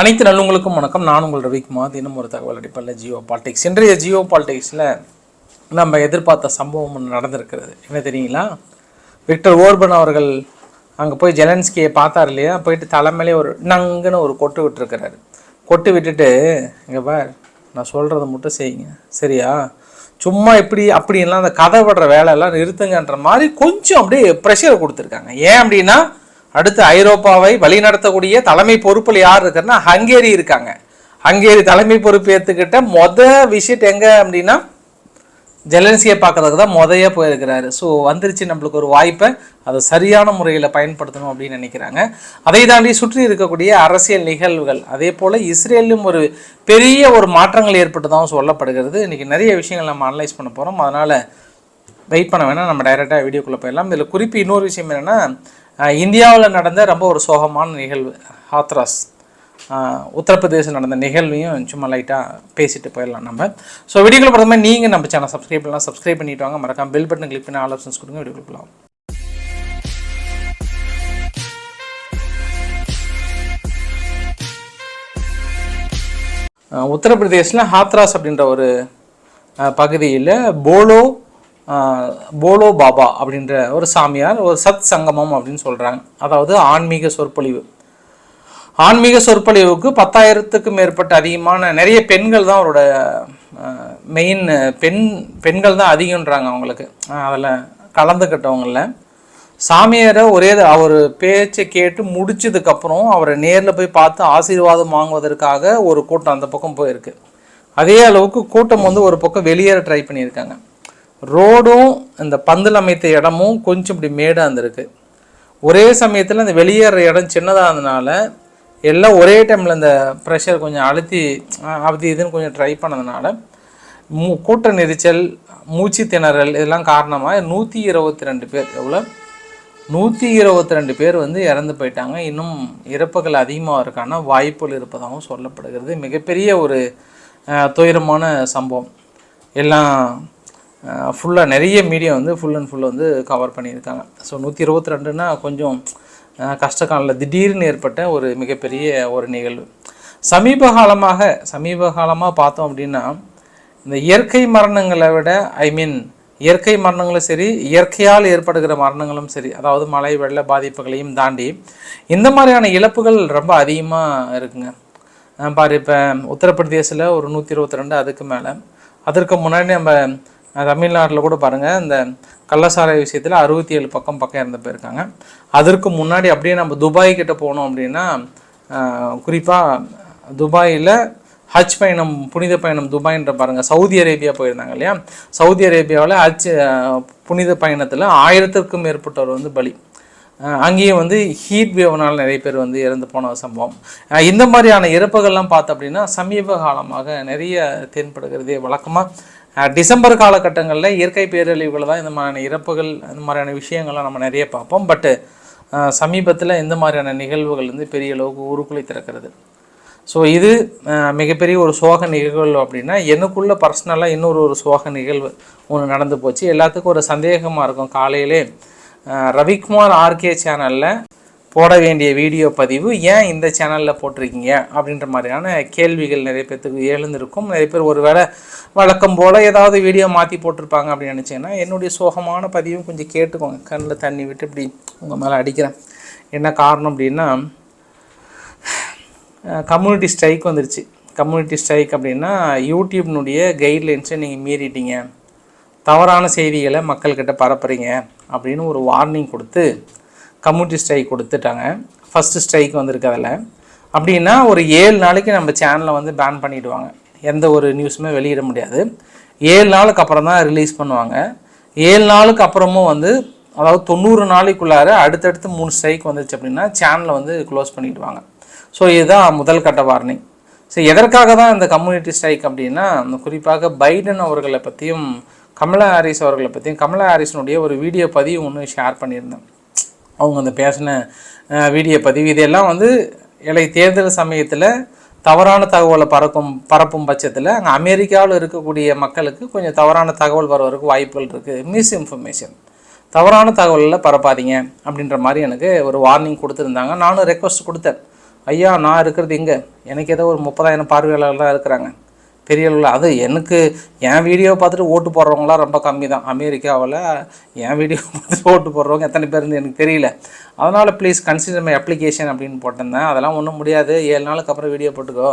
அனைத்து நல்லுங்களுக்கும் வணக்கம். நான் உங்கள் ரவிக்குமார். தினம் ஒரு தகவல் அடிப்படையில் ஜியோ பாலிடிக்ஸ். இன்றைய ஜியோ பாலிடிக்ஸில் நம்ம எதிர்பார்த்த சம்பவம் ஒன்று நடந்திருக்கிறது. என்ன தெரியுங்களா? விக்டர் ஓர்பன் அவர்கள் அங்கே போய் ஜெலன்ஸ்கியை பார்த்தார் இல்லையா? போயிட்டு தலைமையிலே ஒரு நங்குன்னு ஒரு கொட்டு விட்டுருக்கிறாரு. கொட்டு விட்டுட்டு இங்கே பார் நான் சொல்கிறத மட்டும் செய்யுங்க. சரியா? சும்மா இப்படி அப்படின்லாம் அந்த கதை விடுற வேலையெல்லாம் நிறுத்துங்கன்ற மாதிரி கொஞ்சம் அப்படியே ப்ரெஷர் கொடுத்துருக்காங்க. ஏன் அப்படின்னா அடுத்து ஐரோப்பாவை வழிநடத்தக்கூடிய தலைமை பொறுப்பில் யார் இருக்காருன்னா ஹங்கேரி இருக்காங்க. ஹங்கேரி தலைமை பொறுப்பு ஏற்றுக்கிட்ட மொத விசிட் எங்கே அப்படின்னா ஜெலன்சியை பார்க்கறதுக்கு தான் முதைய போயிருக்கிறாரு. ஸோ வந்துருச்சு நம்மளுக்கு ஒரு வாய்ப்பை. அதை சரியான முறையில் பயன்படுத்தணும் அப்படின்னு நினைக்கிறாங்க. அதை தாண்டி சுற்றி இருக்கக்கூடிய அரசியல் நிகழ்வுகள் அதே போல் இஸ்ரேலும் ஒரு பெரிய ஒரு மாற்றங்கள் ஏற்பட்டதாகவும் சொல்லப்படுகிறது. இன்றைக்கி நிறைய விஷயங்கள் நம்ம அனலைஸ் பண்ண போகிறோம் அதனால் வெயிட் பண்ண வேணால் நம்ம டைரெக்டாக வீடியோக்குள்ளே போயிடலாம். இதில் குறிப்பு இன்னொரு விஷயம் என்னென்னா இந்தியாவில் நடந்த ரொம்ப ஒரு சோகமான நிகழ்வு ஹாத்ராஸ். உத்தரப்பிரதேசம் நடந்த நிகழ்வையும் சும்மா லைட்டாக பேசிட்டு போயிடலாம் நம்ம. ஸோ வீடியோக்குள்ள பார்த்தோம்னா நீங்கள் நம்ம சேனல் சப்ஸ்கிரைப் பண்ணலாம். சப்ஸ்கிரைப் பண்ணிட்டு வாங்க. மறக்காம பெல் பட்டன் கிளிக் பண்ணி ஆல் ஆப்ஷன்ஸ் கொடுங்க. வீடியோக்குள்ள போகலாம் உத்தரப்பிரதேசில் ஹாத்ராஸ் அப்படின்ற ஒரு பகுதியில் போலோ போலோ பாபா அப்படின்ற ஒரு சாமியார் ஒரு சத் சங்கமம் அப்படின்னு சொல்கிறாங்க அதாவது ஆன்மீக சொற்பொழிவு. ஆன்மீக சொற்பொழிவுக்கு பத்தாயிரத்துக்கும் மேற்பட்ட அதிகமான நிறைய பெண்கள் தான் அவரோட மெயின் பெண் பெண்கள் தான் அதிகம்ன்றாங்க அவங்களுக்கு. அதில் கலந்துக்கிட்டவங்கள சாமியாரை ஒரே அவர் பேச்சை கேட்டு முடிச்சதுக்கப்புறம் அவரை நேரில் போய் பார்த்து ஆசீர்வாதம் வாங்குவதற்காக ஒரு கூட்டம் அந்த பக்கம் போயிருக்கு. அதே அளவுக்கு கூட்டம் வந்து ஒரு பக்கம் வெளியேற ட்ரை பண்ணியிருக்காங்க. ரோடும் இந்த பந்தல் அமைத்த இடமும் கொஞ்சம் இப்படி மேடாக இருந்திருக்கு. ஒரே சமயத்தில் அந்த வெளியேற இடம் சின்னதாக இருந்தனால எல்லாம் ஒரே டைமில் இந்த ப்ரெஷர் கொஞ்சம் அழுத்தி அஹ், அது இதுன்னு கொஞ்சம் ட்ரை பண்ணதுனால மூ கூட்ட நெரிச்சல் மூச்சு திணறல் இதெல்லாம் காரணமாக நூற்றி இருபத்தி ரெண்டு பேர் எவ்வளோ? நூற்றி இருபத்தி ரெண்டு பேர் வந்து இறந்து போயிட்டாங்க. இன்னும் இறப்புகள் அதிகமாகிறதுக்கான வாய்ப்புகள் இருப்பதாகவும் சொல்லப்படுகிறது. மிகப்பெரிய ஒரு துயரமான சம்பவம். எல்லாம் ஃபுல்லாக நிறைய மீடியா வந்து ஃபுல் அண்ட் ஃபுல் வந்து கவர் பண்ணியிருக்காங்க. ஸோ நூற்றி இருபத்தி ரெண்டுனா கொஞ்சம் கஷ்டகாலில் கஷ்ட திடீர்னு ஏற்பட்ட ஒரு மிகப்பெரிய ஒரு நிகழ்வு. சமீப காலமாக சமீப காலமாக பார்த்தோம் அப்படின்னா இந்த இயற்கை மரணங்களை விட ஐ மீன் இயற்கை மரணங்களும் சரி இயற்கையால் ஏற்படுகிற மரணங்களும் சரி அதாவது மழை வெள்ள பாதிப்புகளையும் தாண்டி இந்த மாதிரியான இழப்புகள் ரொம்ப அதிகமாக இருக்குங்க. பாரு இப்போ உத்தரப்பிரதேசில் ஒரு நூற்றி இருபத்தி ரெண்டு அதுக்கு மேலே. அதற்கு முன்னாடி நம்ம தமிழ்நாட்டில் கூட பாருங்கள் இந்த கள்ளசாலை விஷயத்தில் அறுபத்தி ஏழு பக்கம் பக்கம் இறந்து போயிருக்காங்க. அதற்கு முன்னாடி அப்படியே நம்ம துபாய் கிட்ட போனோம் அப்படின்னா குறிப்பாக துபாயில் ஹஜ் பயணம் புனித பயணம் துபாய்ன்ற பாருங்கள் சவுதி அரேபியா போயிருந்தாங்க இல்லையா? சவுதி அரேபியாவில் ஹஜ் புனித பயணத்தில் ஆயிரத்திற்கும் மேற்பட்டவர் வந்து பலி. அங்கேயும் வந்து ஹீட் வேவ்னால் நிறைய பேர் வந்து இறந்து போன சம்பவம். இந்த மாதிரியான இறப்புகள்லாம் பார்த்தோம் அப்படின்னா சமீப காலமாக நிறைய தென்படுகிறதே வழக்கமாக டிசம்பர் காலகட்டங்களில் இயற்கை பேரழிவுகள் தான் இந்த மாதிரியான இறப்புகள் இந்த மாதிரியான விஷயங்கள்லாம் நம்ம நிறைய பார்ப்போம். பட்டு சமீபத்தில் இந்த மாதிரியான நிகழ்வுகள் வந்து பெரிய அளவுக்கு உருக்குலை திறக்கிறது. ஸோ இது மிகப்பெரிய ஒரு சோக நிகழ்வு அப்படின்னா எனக்குள்ள பர்சனலாக இன்னொரு ஒரு சோக நிகழ்வு ஒன்று நடந்து போச்சு. எல்லாத்துக்கும் ஒரு சந்தேகமாக இருக்கும். காலையிலே ரவிக்குமார் ஆர்கே சேனலில் போட வேண்டிய வீடியோ பதிவு ஏன் இந்த சேனலில் போட்டிருக்கீங்க? அப்படின்ற மாதிரியான கேள்விகள் நிறைய பேர்த்துக்கு எழுந்திருக்கும். நிறைய பேர் ஒருவேளை வழக்கம் போல் ஏதாவது வீடியோ மாற்றி போட்டிருப்பாங்க அப்படின்னு நினச்சிங்கன்னா என்னுடைய சோகமான பதிவும் கொஞ்சம் கேட்டுக்கோங்க. கண்ணில் தண்ணி விட்டு இப்படி உங்கள் மேலே அடிக்கிறேன். என்ன காரணம் அப்படின்னா கம்யூனிட்டி ஸ்ட்ரைக் வந்துருச்சு. கம்யூனிட்டி ஸ்ட்ரைக் அப்படின்னா யூடியூப்னுடைய கைட்லைன்ஸை நீங்கள் மீறிட்டீங்க. தவறான செய்திகளை மக்கள்கிட்ட பரப்புறீங்க அப்படின்னு ஒரு வார்னிங் கொடுத்து கம்யூனிட்டி ஸ்ட்ரைக் கொடுத்துட்டாங்க. ஃபஸ்ட்டு ஸ்ட்ரைக் வந்திருக்கு அதில் அப்படின்னா ஒரு ஏழு நாளைக்கு நம்ம சேனலை வந்து பேன் பண்ணிவிடுவாங்க எந்த ஒரு நியூஸுமே வெளியிட முடியாது. ஏழு நாளுக்கு அப்புறம் தான் ரிலீஸ் பண்ணுவாங்க. ஏழு நாளுக்கு அப்புறமும் வந்து அதாவது தொண்ணூறு நாளைக்குள்ளார அடுத்தடுத்து மூணு ஸ்ட்ரைக் வந்துச்சு அப்படின்னா சேனலை வந்து க்ளோஸ் பண்ணிவிடுவாங்க ஸோ இதுதான் முதல் கட்ட வார்னிங் ஸோ எதற்காக தான் இந்த கம்யூனிட்டி ஸ்ட்ரைக் அப்படின்னா குறிப்பாக பைடன் அவர்களை பற்றியும் கமலா ஹாரிஸ் அவர்களை பற்றியும் கமலா ஹாரிஸினுடைய ஒரு வீடியோ பதிவு ஒன்று ஷேர் பண்ணியிருந்தேன். அவங்க அந்த பேசின வீடியோ பதிவு இதெல்லாம் வந்து இலை தேர்தல் சமயத்தில் தவறான தகவலை பறக்கும் பரப்பும் பட்சத்தில் அங்கே அமெரிக்காவில் இருக்கக்கூடிய மக்களுக்கு கொஞ்சம் தவறான தகவல் வரவருக்கு வாய்ப்புகள் இருக்குது மிஸ்இன்ஃபர்மேஷன் தவறான தகவலில் பரப்பாதீங்க அப்படின்ற மாதிரி எனக்கு ஒரு வார்னிங் கொடுத்துருந்தாங்க. நானும் ரெக்வஸ்ட் கொடுத்தேன். ஐயா நான் இருக்கிறது இங்கே. எனக்கு ஏதோ ஒரு முப்பதாயிரம் பார்வையாளர்கள் தான் இருக்கிறாங்க. பெரிய அளவில் அது எனக்கு என் வீடியோ பார்த்துட்டு ஓட்டு போடுறவங்களாம் ரொம்ப கம்மி தான். அமெரிக்காவில் என் வீடியோ பார்த்துட்டு ஓட்டு போடுறவங்க எத்தனை பேருந்து எனக்கு தெரியல. அதனால் ப்ளீஸ் கன்சிடர் மை அப்ளிகேஷன் அப்படின்னு போட்டிருந்தேன். அதெல்லாம் ஒன்றும் முடியாது. ஏழு நாளுக்கு அப்புறம் வீடியோ போட்டுக்கோ.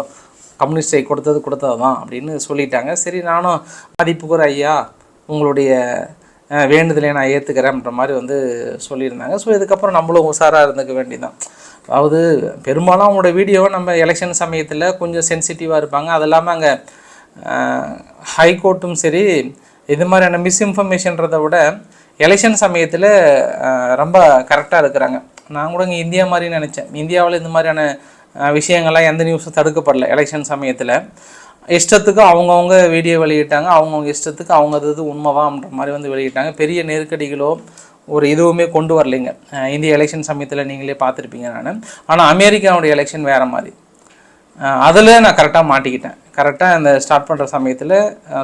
கம்யூனிஸ்டை கொடுத்தது கொடுத்தது தான் அப்படின்னு சொல்லிட்டாங்க. சரி நானும் மதிப்புக்குற ஐயா உங்களுடைய அஹ், வேண்டுதலை நான் ஏற்றுக்கிறேன்ற மாதிரி வந்து சொல்லியிருந்தாங்க. ஸோ இதுக்கப்புறம் நம்மளும் உஷாராக இருந்துக்க வேண்டியதான் அதாவது பெரும்பாலும் அவங்களோட வீடியோவை நம்ம எலெக்ஷன் சமயத்தில் கொஞ்சம் சென்சிட்டிவாக இருப்பாங்க. அது இல்லாமல் அங்கே ஹைகோர்ட்டும் சரி இது மாதிரியான மிஸ்இன்ஃபர்மேஷன்றதை விட எலெக்ஷன் சமயத்தில் ரொம்ப கரெக்டாக இருக்கிறாங்க. நான் கூட இங்கே இந்தியா மாதிரி நினச்சேன். இந்தியாவில் இந்த மாதிரியான விஷயங்கள்லாம் எந்த நியூஸும் தடுக்கப்படல எலெக்ஷன் சமயத்தில். இஷ்டத்துக்கு அவங்கவுங்க வீடியோ வெளியிட்டாங்க. அவங்கவுங்க இஷ்டத்துக்கு அவங்க அது இது உண்மைவான்ற மாதிரி வந்து வெளியிட்டாங்க. பெரிய நெருக்கடிகளோ ஒரு இதுவுமே கொண்டு வரலைங்க. இந்திய எலெக்ஷன் சமயத்தில் நீங்களே பார்த்துருப்பீங்க நான். ஆனால் அமெரிக்காவுடைய எலெக்ஷன் வேறு மாதிரி. அதில் நான் கரெக்டாக மாட்டிக்கிட்டேன். கரெக்டாக இந்த ஸ்டார்ட் பண்ணுற சமயத்தில்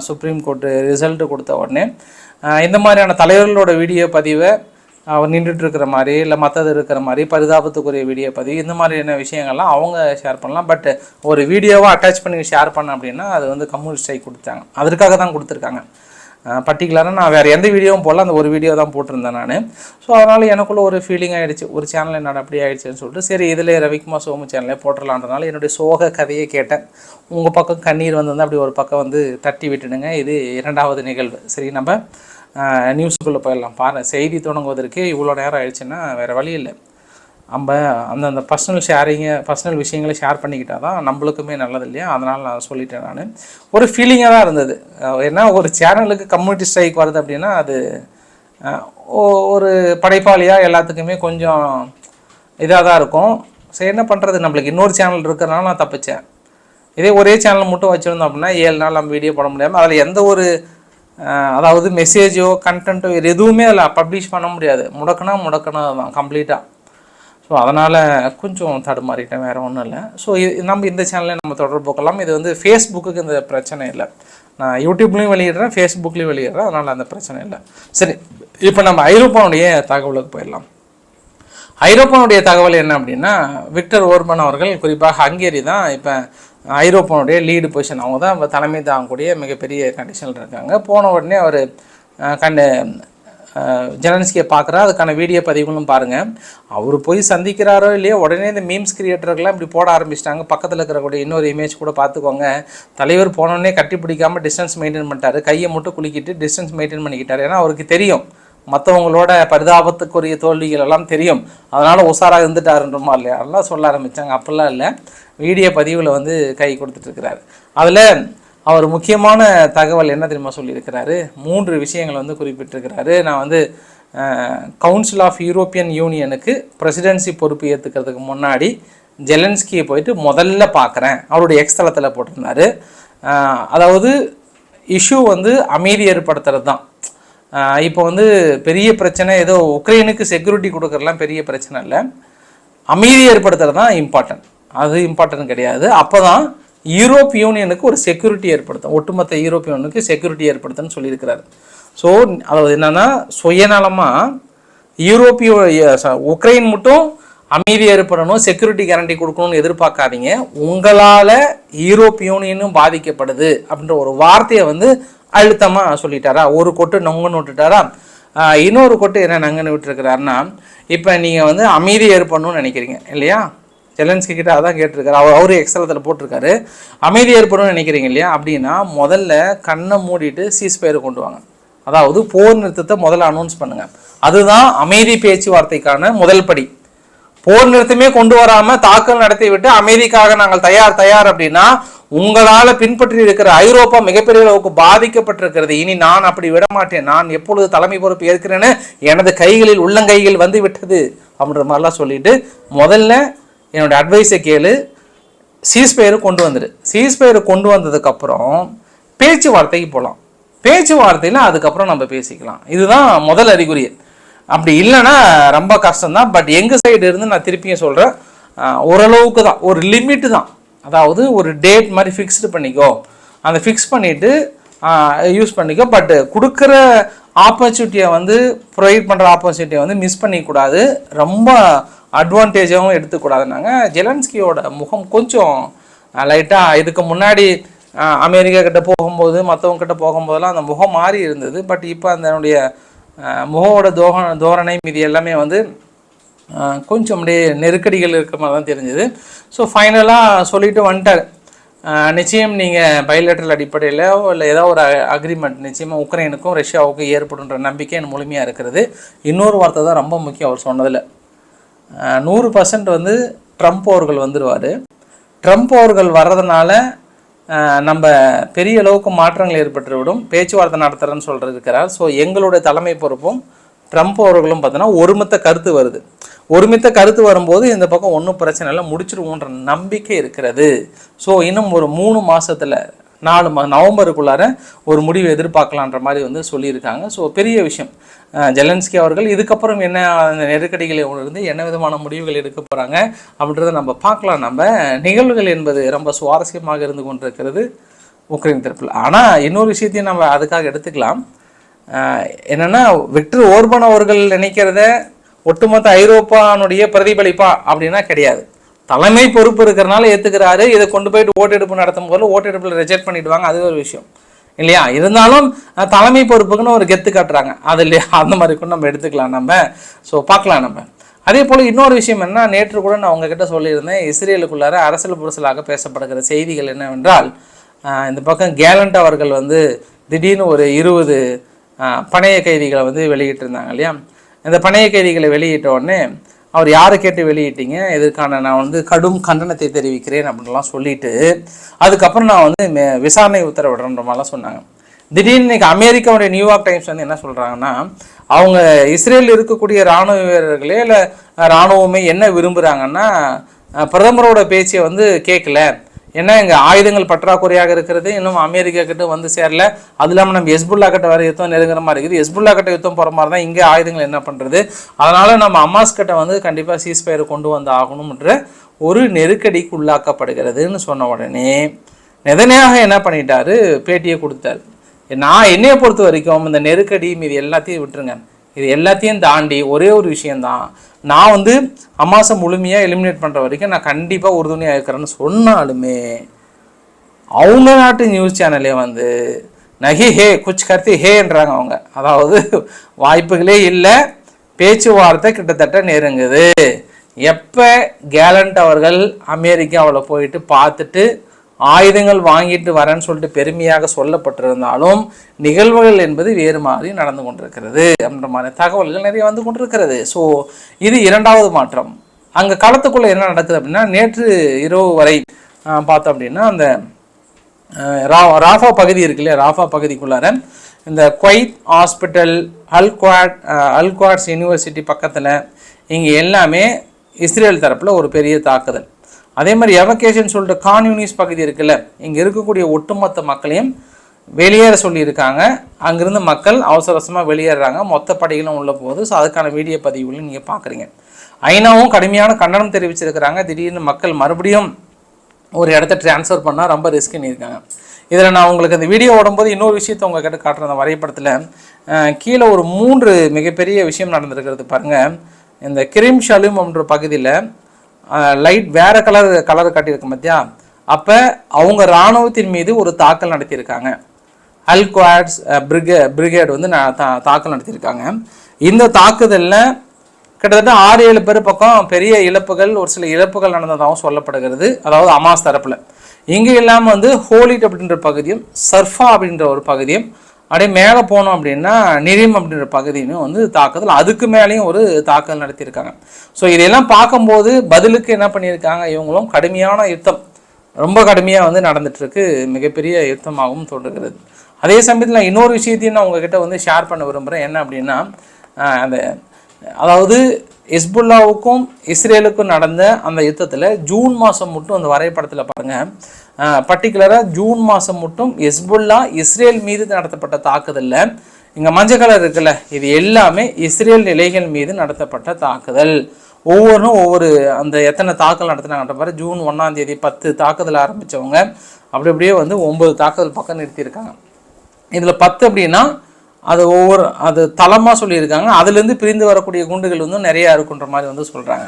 சுப்ரீம் கோர்ட்டு ரிசல்ட்டு கொடுத்த உடனே இந்த மாதிரியான தலைவர்களோட வீடியோ பதிவை அவர் நின்றுட்டுருக்கிற மாதிரி இல்லை மற்றது இருக்கிற மாதிரி பரிதாபத்துக்குரிய வீடியோ பதிவு இந்த மாதிரியான விஷயங்கள்லாம் அவங்க ஷேர் பண்ணலாம். பட் ஒரு வீடியோவாக அட்டாச் பண்ணி ஷேர் பண்ண அப்படின்னா அது வந்து கம்யூனிஸ்ட் ஸ்ட்ரைக் கொடுத்தாங்க. அதற்காக தான் கொடுத்துருக்காங்க. பர்டிகுலராக நான் வேறு எந்த வீடியோவும் போடல. அந்த ஒரு வீடியோ தான் போட்டிருந்தேன் நான். ஸோ அதனால் எனக்குள்ளே ஒரு ஃபீலிங் ஆகிடுச்சு ஒரு சேனல் என்னடா அப்படி ஆயிடுச்சுன்னு சொல்லிட்டு சரி இதில் ரவிக்குமார் சோமு சேனலே போட்டுடலான்றனால என்னுடைய சோக கதையை கேட்டேன். உங்கள் பக்கம் கண்ணீர் வந்திருந்தா அப்படி ஒரு பக்கம் வந்து தட்டி விட்டுடுங்க. இது இரண்டாவது நிகழ்வு. சரி நம்ம நியூஸுக்குள்ளே போயிடலாம். பாரு செய்தி தொடங்குவதற்கு இவ்வளோ நேரம் ஆயிடுச்சுன்னா வேறு வழி இல்லை. நம்ம அந்தந்த பர்சனல் ஷேரிங்கை பர்சனல் விஷயங்களை ஷேர் பண்ணிக்கிட்டால் தான் நம்மளுக்குமே நல்லது இல்லையா? அதனால் நான் சொல்லிட்டேன் நான். ஒரு ஃபீலிங்காக தான் இருந்தது. ஏன்னா ஒரு சேனலுக்கு கம்யூனிட்டி ஸ்ட்ரைக் வருது அப்படின்னா அது ஒரு படைப்பாளியாக எல்லாத்துக்குமே கொஞ்சம் இதாக தான் இருக்கும். சரி என்ன பண்ணுறது நம்மளுக்கு இன்னொரு சேனல் இருக்கிறனால நான் தப்பிச்சேன். இதே ஒரே சேனல் மட்டும் வச்சுருந்தோம் அப்படின்னா ஏழு நாள் நம்ம வீடியோ போட முடியாமல் அதில் எந்த ஒரு அதாவது மெசேஜோ கண்டென்ட்டோ எதுவுமே அதில் பப்ளிஷ் பண்ண முடியாது. முடக்குனா முடக்குனா தான் கம்ப்ளீட்டாக ஸோ அதனால் கொஞ்சம் தடுமாறிட்டேன் வேறு ஒன்றும் இல்லை. ஸோ இது நம்ம இந்த சேனலில் நம்ம தொடர்பு கொள்ளலாம். இது வந்து ஃபேஸ்புக்குக்கு இந்த பிரச்சனை இல்லை. நான் யூடியூப்லேயும் வெளியிடுறேன் ஃபேஸ்புக்லேயும் வெளியிடுறேன். அதனால் அந்த பிரச்சனை இல்லை. சரி இப்போ நம்ம ஐரோப்பாவுடைய தகவலுக்கு போயிடலாம். ஐரோப்பாவுடைய தகவல் என்ன அப்படின்னா விக்டர் ஓர்மன் அவர்கள் குறிப்பாக ஹங்கேரி தான் இப்போ ஐரோப்பாவுடைய லீடு பொசிஷன் அவங்க தான் இப்ப தலைமை தாங்கக்கூடிய மிகப்பெரிய கண்டிஷனில் இருக்காங்க. போன உடனே அவர் கண்டு ஜெலன்ஸ்கியை பார்க்குறா அதுக்கான வீடியோ பதிவுகளும் பாருங்கள் அவர் போய் சந்திக்கிறாரோ இல்லையோ உடனே இந்த மீம்ஸ் கிரியேட்டர்கள்லாம் இப்படி போட ஆரம்பிச்சிட்டாங்க. பக்கத்தில் இருக்கிறக்கூடிய இன்னொரு இமேஜ் கூட பார்த்துக்கோங்க. தலைவர் போனோடனே கட்டி பிடிக்காமல் டிஸ்டன்ஸ் மெயின்டைன் பண்ணிட்டாரு. கையை மட்டும் குலுக்கிட்டு டிஸ்டன்ஸ் மெயின்டைன் பண்ணிக்கிட்டார். ஏன்னா அவருக்கு தெரியும். மற்றவங்களோட பரிதாபத்துக்குரிய தோல்விகள் எல்லாம் தெரியும். அதனால் உஷாராக இருந்துட்டாருன்றமா இல்லையா? அதெல்லாம் சொல்ல ஆரம்பித்தாங்க அப்படிலாம் இல்லை. வீடியோ பதிவில் வந்து கை கொடுத்துட்ருக்கிறாரு அதில் அவர் முக்கியமான தகவல் என்ன தெரியுமா சொல்லியிருக்கிறாரு? மூன்று விஷயங்கள் வந்து குறிப்பிட்டிருக்கிறாரு. நான் வந்து கவுன்சில் ஆஃப் யூரோப்பியன் யூனியனுக்கு பிரசிடென்சி பொறுப்பு ஏற்றுக்கிறதுக்கு முன்னாடி ஜெலன்ஸ்கியை போயிட்டு முதல்ல பார்க்குறேன் அவருடைய எக்ஸ்தலத்தில் போட்டிருந்தாரு. அதாவது இஷ்யூ வந்து அமைதி ஏற்படுத்துறது தான் இப்போ வந்து பெரிய பிரச்சனை ஏதோ உக்ரைனுக்கு செக்யூரிட்டி கொடுக்கறதுலாம் பெரிய பிரச்சனை இல்லை. அமைதி ஏற்படுத்துறது தான் இம்பார்ட்டன்ட் அது இம்பார்ட்டன்ட் கிடையாது. அப்போ தான் யூரோப் யூனியனுக்கு ஒரு செக்யூரிட்டி ஏற்படுத்தும். ஒட்டுமொத்த யூரோப் யூனியனுக்கு செக்யூரிட்டி ஏற்படுத்துன்னு சொல்லியிருக்கிறாரு. ஸோ அதாவது என்னென்னா சுயநலமாக யூரோப்பிய ச- உக்ரைன் மட்டும் அமைதி ஏற்படணும் செக்யூரிட்டி கேரண்டி கொடுக்கணும்னு எதிர்பார்க்காதீங்க. உங்களால் யூரோப் யூனியனும் பாதிக்கப்படுது அப்படின்ற ஒரு வார்த்தையை வந்து அழுத்தமாக சொல்லிட்டாரா? ஒரு கொட்டு நொங்குன்னு விட்டுட்டாரா? இன்னொரு கொட்டு என்ன நங்குன்னு விட்டுருக்கிறாருன்னா இப்போ நீங்கள் வந்து அமைதி ஏற்படணும்னு நினைக்கிறீங்க இல்லையா? ஜெலன்ஸ்கி கிட்ட அதான் கேட்டிருக்காரு. அவர் அவரு எக்ஸலத்தில் போட்டிருக்காரு. அமைதி ஏற்படணும்னு நினைக்கிறீங்க இல்லையா? அப்படின்னா முதல்ல கண்ணை மூடிட்டு சீஸ்பயர் கொண்டு வாங்க. அதாவது போர் நிறுத்தத்தை முதல்ல அனௌன்ஸ் பண்ணுங்க. அதுதான் அமைதி பேச்சுவார்த்தைக்கான முதல் படி. போர் நிறுத்தமே கொண்டு வராமல் தாக்கல் நடத்தி விட்டு அமைதிக்காக நாங்கள் தயார் தயார் அப்படின்னா உங்களால் பின்பற்றி இருக்கிற ஐரோப்பா மிகப்பெரிய அளவுக்கு பாதிக்கப்பட்டிருக்கிறது. இனி நான் அப்படி விட மாட்டேன். நான் எப்பொழுது தலைமை பொறுப்பு ஏற்கிறேன்னு எனது கைகளில் உள்ளங்கைகள் வந்து விட்டது. அப்படின்ற மாதிரிலாம் சொல்லிட்டு முதல்ல என்னோடய அட்வைஸை கேளு. சீஸ்பயரை கொண்டு வந்துடு சீஸ்பயரை கொண்டு வந்ததுக்கப்புறம் பேச்சுவார்த்தைக்கு போகலாம் பேச்சுவார்த்தையில் அதுக்கப்புறம் நம்ம பேசிக்கலாம். இதுதான் முதல் அறிகுறி. அப்படி இல்லைன்னா ரொம்ப கஷ்டம்தான். பட் எங்கள் சைடு இருந்து நான் திருப்பியும் சொல்கிறேன் ஓரளவுக்கு தான். ஒரு லிமிட்டு தான். அதாவது ஒரு டேட் மாதிரி ஃபிக்ஸ்டு பண்ணிக்கோ. அந்த ஃபிக்ஸ் பண்ணிவிட்டு யூஸ் பண்ணிக்கோ. பட் கொடுக்குற ஆப்பர்ச்சுனிட்டியை வந்து ப்ரொவைட் பண்ணுற ஆப்பர்ச்சுனிட்டியை வந்து மிஸ் பண்ணிக்கூடாது ரொம்ப அட்வான்டேஜாகவும் எடுத்துக்கூடாதுனாங்க ஜெலன்ஸ்கியோட முகம் கொஞ்சம் லைட்டாக இதுக்கு முன்னாடி அமெரிக்கா கிட்ட போகும்போது மற்றவங்க கிட்ட போகும்போதெல்லாம் அந்த முகம் மாறி இருந்தது. பட் இப்போ அதனுடைய அஹ், முகவோட தோக தோரணை மீதி எல்லாமே வந்து கொஞ்சம் அப்படியே நெருக்கடிகள் இருக்க மாதிரி தான் தெரிஞ்சது. ஸோ ஃபைனலாக சொல்லிட்டு வந்துட்டார். நிச்சயம் நீங்கள் பைலேட்டரல் அடிப்படையில் இல்லை ஏதோ ஒரு அக்ரிமெண்ட் நிச்சயமாக உக்ரைனுக்கும் ரஷ்யாவுக்கும் ஏற்படுன்ற நம்பிக்கை எனக்கு முழுமையாக இருக்கிறது. இன்னொரு வார்த்தை தான் ரொம்ப முக்கியம் அவர் சொன்னதில். நூறு பர்சன்ட் வந்து ட்ரம்ப் அவர்கள் வந்துடுவார் ட்ரம்ப் அவர்கள் வர்றதுனால நம்ம பெரிய அளவுக்கு மாற்றங்கள் ஏற்பட்டுவிடும். பேச்சுவார்த்தை நடத்துகிறேன்னு சொல்கிறது இருக்கிறார். ஸோ எங்களுடைய தலைமை பொறுப்பும் ட்ரம்ப் அவர்களும் பார்த்தோன்னா ஒருமித்த கருத்து வருது. ஒருமித்த கருத்து வரும்போது இந்த பக்கம் ஒன்றும் பிரச்சனை இல்லை முடிச்சிருவோன்ற நம்பிக்கை இருக்கிறது. ஸோ இன்னும் ஒரு மூணு மாதத்தில் நாலு மா நவம்பருக்குள்ளார ஒரு முடிவு எதிர்பார்க்கலான்ற மாதிரி வந்து சொல்லியிருக்காங்க. ஸோ பெரிய விஷயம். ஜெலன்ஸ்கி அவர்கள் இதுக்கப்புறம் என்ன அந்த நெருக்கடிகளை உணர்ந்து என்ன விதமான முடிவுகள் எடுக்க போகிறாங்க அப்படின்றத நம்ம பார்க்கலாம். நம்ம நிகழ்வுகள் என்பது ரொம்ப சுவாரஸ்யமாக இருந்து கொண்டிருக்கிறது உக்ரைன் தரப்பில். ஆனால் இன்னொரு விஷயத்தையும் நம்ம அதுக்காக எடுத்துக்கலாம். என்னென்னா விக்டர் ஓர்பன் அவர்கள் நினைக்கிறத ஒட்டுமொத்த ஐரோப்பானுடைய பிரதிபலிப்பா அப்படின்னா கிடையாது. தலைமை பொறுப்பு இருக்கிறனால ஏற்றுக்கிறாரு இதை கொண்டு போயிட்டு ஓட்டெடுப்பு நடத்தும் போது ஓட்டெடுப்பில் ரிஜெக்ட் பண்ணிடுவாங்க. அது ஒரு விஷயம். இல்லையா? இருந்தாலும் தலைமை பொறுப்புக்குன்னு ஒரு கெத்து காட்டுறாங்க. அது இல்லையா? அந்த மாதிரி கூட நம்ம எடுத்துக்கலாம் நம்ம. ஸோ பார்க்கலாம் நம்ம. அதே போல் இன்னொரு விஷயம் என்ன நேற்று கூட நான் உங்ககிட்ட சொல்லியிருந்தேன். இஸ்ரேலுக்குள்ளார அரசியல் புரசலாக பேசப்படுகிற செய்திகள் என்னவென்றால் இந்த பக்கம் கேலண்ட் அவர்கள் வந்து திடீர்னு ஒரு இருபது பணைய கைதிகளை வந்து வெளியிட்டிருந்தாங்க இல்லையா? இந்த பணைய கைதிகளை வெளியிட்ட உடனே அவர் யாரை கேட்டு வெளியிட்டீங்க? இதுக்கான நான் வந்து கடும் கண்டனத்தை தெரிவிக்கிறேன் அப்படின்லாம் சொல்லிட்டு அதுக்கப்புறம் நான் வந்து மே- விசாரணை உத்தரவிடுறன்ற மாதிரிலாம் சொன்னாங்க. திடீர்னு இன்னைக்கு அமெரிக்காவுடைய நியூயார்க் டைம்ஸ் வந்து என்ன சொல்கிறாங்கன்னா அவங்க இஸ்ரேலில் இருக்கக்கூடிய ராணுவ வீரர்களே இல்லை ராணுவமே என்ன விரும்புகிறாங்கன்னா பிரதமரோட பேச்சை வந்து கேட்கல. ஏன்னா இங்கே ஆயுதங்கள் பற்றாக்குறையாக இருக்கிறது இன்னும் அமெரிக்கா கிட்ட வந்து சேரல. அது இல்லாமல் நம்ம எஸ்புல்லா கிட்ட வேறு யுத்தம் நெருங்குற மாதிரி இருக்குது. எஸ்புல்லா கிட்ட யுத்தம் போகிற மாதிரி தான் இங்கே ஆயுதங்கள் என்ன பண்ணுறது அதனால் நம்ம அம்மாஸ் கிட்ட வந்து கண்டிப்பாக சீஸ்பயர் கொண்டு வந்து ஆகணும்ன்ற ஒரு நெருக்கடிக்கு உள்ளாக்கப்படுகிறதுன்னு சொன்ன உடனே நெதனையாக என்ன பண்ணிட்டாரு? பேட்டியை கொடுத்தாரு. நான் என்னையை பொறுத்த வரைக்கும் இந்த நெருக்கடி மீது எல்லாத்தையும் விட்டுருங்க. இது எல்லாத்தையும் தாண்டி ஒரே ஒரு விஷயந்தான் நான் வந்து அமாசை முழுமையாக எலிமினேட் பண்ணுற வரைக்கும் நான் கண்டிப்பாக உறுதுணையாக இருக்கிறேன்னு சொன்னாலுமே அவங்க நாட்டு நியூஸ் சேனலே வந்து நகி ஹே குச் கர்த்தி ஹேன்றாங்க அவங்க. அதாவது வாய்ப்புகளே இல்லை பேச்சுவார்த்தை கிட்டத்தட்ட நெருங்குது. எப்போ கேலண்ட் அவர்கள் அமெரிக்காவில் போயிட்டு பார்த்துட்டு ஆயுதங்கள் வாங்கிட்டு வரேன்னு சொல்லிட்டு பெருமையாக சொல்லப்பட்டிருந்தாலும் நிகழ்வுகள் என்பது வேறு மாதிரி நடந்து கொண்டிருக்கிறது அப்படின்ற மாதிரி தகவல்கள் நிறைய வந்து கொண்டிருக்கிறது. ஸோ இது இரண்டாவது மாற்றம். அங்கே களத்துக்குள்ளே என்ன நடக்குது அப்படின்னா நேற்று இரவு வரை பார்த்தோம் அப்படின்னா அந்த ரா- ராஃபா பகுதி இருக்கு இல்லையா? ராஃபா பகுதிக்குள்ளார இந்த Kuwait hospital Al Quds Al Quds university பக்கத்தில் இங்கே எல்லாமே இஸ்ரேல் தரப்பில் ஒரு பெரிய தாக்குதல். அதே மாதிரி எவகேஷன் சொல்லிட்டு கான்யூனிஸ் பகுதி இருக்குல்ல இங்கே இருக்கக்கூடிய ஒட்டுமொத்த மக்களையும் வெளியேற சொல்லியிருக்காங்க. அங்கேருந்து மக்கள் அவசர அவசரமாக வெளியேறாங்க. மொத்த படைகளும் உள்ள போகுது. ஸோ அதுக்கான வீடியோ பதிவுகளையும் நீங்கள் பார்க்குறீங்க ஐநாவும் கடுமையான கண்டனம் தெரிவிச்சிருக்கிறாங்க. திடீர்னு மக்கள் மறுபடியும் ஒரு இடத்த ட்ரான்ஸ்ஃபர் பண்ணால் ரொம்ப ரிஸ்க் இருக்காங்க இதில் நான் உங்களுக்கு அந்த வீடியோ ஓடும்போது இன்னொரு விஷயத்தை உங்ககிட்ட காட்டுற அந்த வரைபடத்தில் கீழே ஒரு மூன்று மிகப்பெரிய விஷயம் நடந்திருக்கிறது பாருங்கள் இந்த கிரிம் ஷலூம் என்ற பகுதியில் லைட் வேறு கலர் கலர் காட்டியிருக்கு பார்த்தியா அப்போ அவங்க இராணுவத்தின் மீது ஒரு தாக்கல் நடத்தியிருக்காங்க. அல்குவாட்ஸ் பிரிகே பிரிகேட் வந்து தா- தாக்கல் நடத்தியிருக்காங்க. இந்த தாக்குதலில் கிட்டத்தட்ட ஆறு ஏழு பேர் பக்கம் பெரிய இழப்புகள் ஒரு சில இழப்புகள் நடந்ததாகவும் சொல்லப்படுகிறது. அதாவது அமாஸ் தரப்பில். இங்கே இல்லாமல் வந்து ஹோலிட் அப்படின்ற பகுதியும் சர்ஃபா அப்படின்ற ஒரு பகுதியும் அப்படியே மேலே போனோம் அப்படின்னா நிரிம் அப்படின்ற பகுதியும் வந்து தாக்குதல். அதுக்கு மேலேயும் ஒரு தாக்குதல் நடத்தியிருக்காங்க. ஸோ இதையெல்லாம் பார்க்கும்போது பதிலுக்கு என்ன பண்ணியிருக்காங்க? இவங்களும் கடுமையான யுத்தம். ரொம்ப கடுமையாக வந்து நடந்துகிட்ருக்கு மிகப்பெரிய யுத்தமாகவும் தோன்றுகிறது. அதே சமயத்தில் இன்னொரு விஷயத்தையும் நான் உங்ககிட்ட வந்து ஷேர் பண்ண விரும்புகிறேன் என்ன அப்படின்னா அந்த அதாவது ஹிஸ்புல்லாவுக்கும் இஸ்ரேலுக்கும் நடந்த அந்த யுத்தத்தில் ஜூன் மாதம் மட்டும் அந்த வரைபடத்தில் பாருங்கள் பர்டிகுலராக ஜூன் மாதம் மட்டும் இஸ்புல்லா இஸ்ரேல் மீது நடத்தப்பட்ட தாக்குதலில். இங்கே மஞ்சள் கலர் இருக்குல்ல இது எல்லாமே இஸ்ரேல் நிலைகள் மீது நடத்தப்பட்ட தாக்குதல். ஒவ்வொன்றும் ஒவ்வொரு அந்த எத்தனை தாக்குதல் நடத்தினாங்கன்ற பாரு ஜூன் ஒன்றாம் தேதி பத்து தாக்குதல் ஆரம்பித்தவங்க அப்படி அப்படியே வந்து ஒம்பது தாக்குதல் பக்கம் நிறுத்தியிருக்காங்க. இதில் பத்து அப்படின்னா அது ஒவ்வொரு அது தளமாக சொல்லியிருக்காங்க. அதுலேருந்து பிரிந்து வரக்கூடிய குண்டுகள் வந்து நிறையா இருக்குன்ற மாதிரி வந்து சொல்கிறாங்க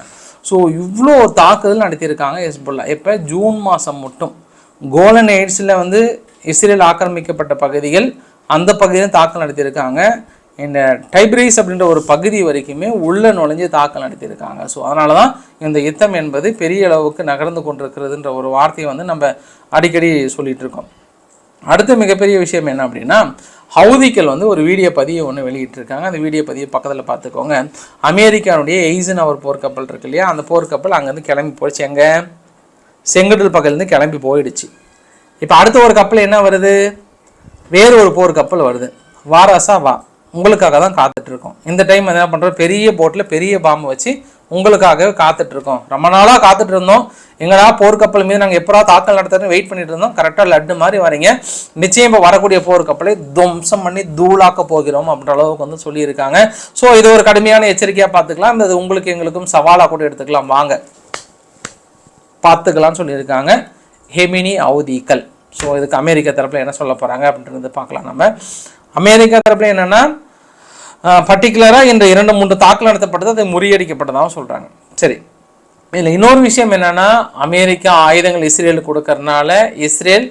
ஸோ இவ்வளோ தாக்குதல் நடத்தியிருக்காங்க ஹெஸ்புல்லா. இப்போ ஜூன் மாதம் மட்டும். கோலன் எய்ட்ஸில் வந்து இஸ்ரேல் ஆக்கிரமிக்கப்பட்ட பகுதிகள் அந்த பகுதியிலும் தாக்கல் நடத்தியிருக்காங்க. இந்த டைப்ரைஸ் அப்படின்ற ஒரு பகுதி வரைக்குமே உள்ளே நுழைஞ்சு தாக்கல் நடத்தியிருக்காங்க. ஸோ அதனால தான் இந்த யுத்தம் என்பது பெரிய அளவுக்கு நகர்ந்து கொண்டிருக்கிறதுன்ற ஒரு வார்த்தையை வந்து நம்ம அடிக்கடி சொல்லிகிட்டு இருக்கோம். அடுத்த மிகப்பெரிய விஷயம் என்ன அப்படின்னா ஹவுதிக்கள் வந்து ஒரு வீடியோ பதிவு ஒன்று வெளியிட்டிருக்காங்க. அந்த வீடியோ பதிவை பக்கத்தில் பார்த்துக்கோங்க. அமெரிக்காவுடைய எய்சன் அவர் போர்க்கப்பல் இருக்கு இல்லையா? அந்த போர்க்கப்பல் அங்கேருந்து கிளம்பி போயிடுச்சு எங்கே? செங்கடல் பக்கத்துலேருந்து கிளம்பி போயிடுச்சு. இப்போ அடுத்த ஒரு கப்பல் என்ன வருது? வேறு ஒரு போர் கப்பல் வருது. வாராசா வா. உங்களுக்காக தான் காத்துட்ருக்கோம் இந்த டைம் என்ன பண்ணுறோம் பெரிய போட்டில் பெரிய பாம்பு வச்சு உங்களுக்காக காத்துட்டு இருக்கோம் ரொம்ப நாளாக காத்துட்டு இருந்தோம் எங்கடா போர்க்கப்பல் மீது நாங்கள் எப்படா தாக்கல் நடத்துறதுன்னு வெயிட் பண்ணிட்டு இருந்தோம். கரெக்டாக லட்டு மாதிரி வரீங்க. நிச்சயம் இப்போ வரக்கூடிய போர்க்கப்பலை துவம்சம் பண்ணி தூளாக்க போகிறோம் அப்படின்ற அளவுக்கு வந்து சொல்லியிருக்காங்க. ஸோ இது ஒரு கடுமையான எச்சரிக்கையாக பார்த்துக்கலாம். இந்த உங்களுக்கு எங்களுக்கும் சவாலாக கூட எடுத்துக்கலாம். வாங்க. பார்த்துக்கலாம்னு சொல்லியிருக்காங்க. ஹெமினி அவுதிக்கல் ஸோ இதுக்கு அமெரிக்கா தரப்பில் என்ன சொல்ல போகிறாங்க அப்படின்றது பார்க்கலாம் நம்ம. அமெரிக்கா தரப்பில் என்னென்னா பர்டிகுலராக இந்த இரண்டு மூன்று தாக்கல் நடத்தப்பட்டது அது முறியடிக்கப்பட்டதாகவும் சொல்கிறாங்க சரி. இதில் இன்னொரு விஷயம் என்னென்னா அமெரிக்கா ஆயுதங்கள் இஸ்ரேலுக்கு கொடுக்கறனால இஸ்ரேல்